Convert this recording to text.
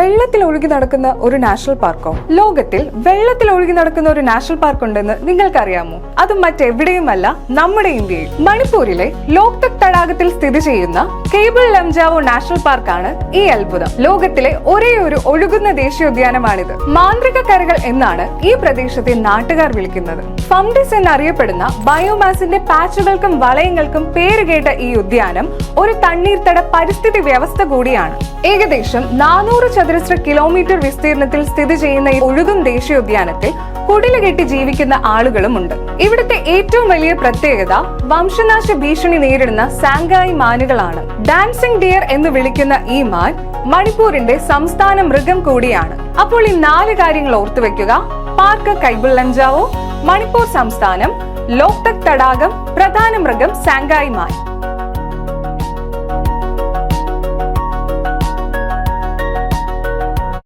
വെള്ളത്തിൽ ഒഴുകി നടക്കുന്ന ഒരു നാഷണൽ പാർക്കോ? ലോകത്തിൽ വെള്ളത്തിൽ ഒഴുകി നടക്കുന്ന ഒരു നാഷണൽ പാർക്ക് ഉണ്ടെന്ന് നിങ്ങൾക്കറിയാമോ? അത് മറ്റെവിടെയുമല്ല നമ്മുടെ ഇന്ത്യയിൽ. മണിപ്പൂരിലെ ലോക്തക് തടാകത്തിൽ സ്ഥിതി ചെയ്യുന്ന കേബിൾ ലംജാവോ നാഷണൽ പാർക്കാണ് ഈ അത്ഭുതം. ലോകത്തിലെ ഒരേ ഒരു ഒഴുകുന്ന ദേശീയോദ്യാനമാണിത്. മാന്ത്രിക കരകൾ എന്നാണ് ഈ പ്രദേശത്തെ നാട്ടുകാർ വിളിക്കുന്നത്. ഫംഡിസ് എന്നറിയപ്പെടുന്ന ബയോമാസിന്റെ പാച്ചുകൾക്കും വളയങ്ങൾക്കും പേരുകേട്ട ഈ ഉദ്യാനം ഒരു തണ്ണീർത്തട പരിസ്ഥിതി വ്യവസ്ഥ കൂടിയാണ്. ഏകദേശം നാനൂറ് ചതുരശ്ര കിലോമീറ്റർ വിസ്തീർണത്തിൽ സ്ഥിതി ചെയ്യുന്ന ഈ ഒഴുകും ദേശീയോദ്യാനത്തിൽ കുടിലുകെട്ടി ജീവിക്കുന്ന ആളുകളുമുണ്ട്. ഇവിടുത്തെ ഏറ്റവും വലിയ പ്രത്യേകത വംശനാശ ഭീഷണി നേരിടുന്ന സാങ്കായി മാനുകളാണ്. ഡാൻസിംഗ് ഡിയർ എന്ന് വിളിക്കുന്ന ഈ മാൻ മണിപ്പൂരിന്റെ സംസ്ഥാന മൃഗം കൂടിയാണ്. അപ്പോൾ ഈ നാല് കാര്യങ്ങൾ ഓർത്തുവെക്കുക പാർക്ക് കൈബിൾ ലഞ്ചാവോ? മണിപ്പൂർ സംസ്ഥാനം ലോക്തക് തടാകം പ്രധാന മൃഗം സാങ്കായി മാൻ.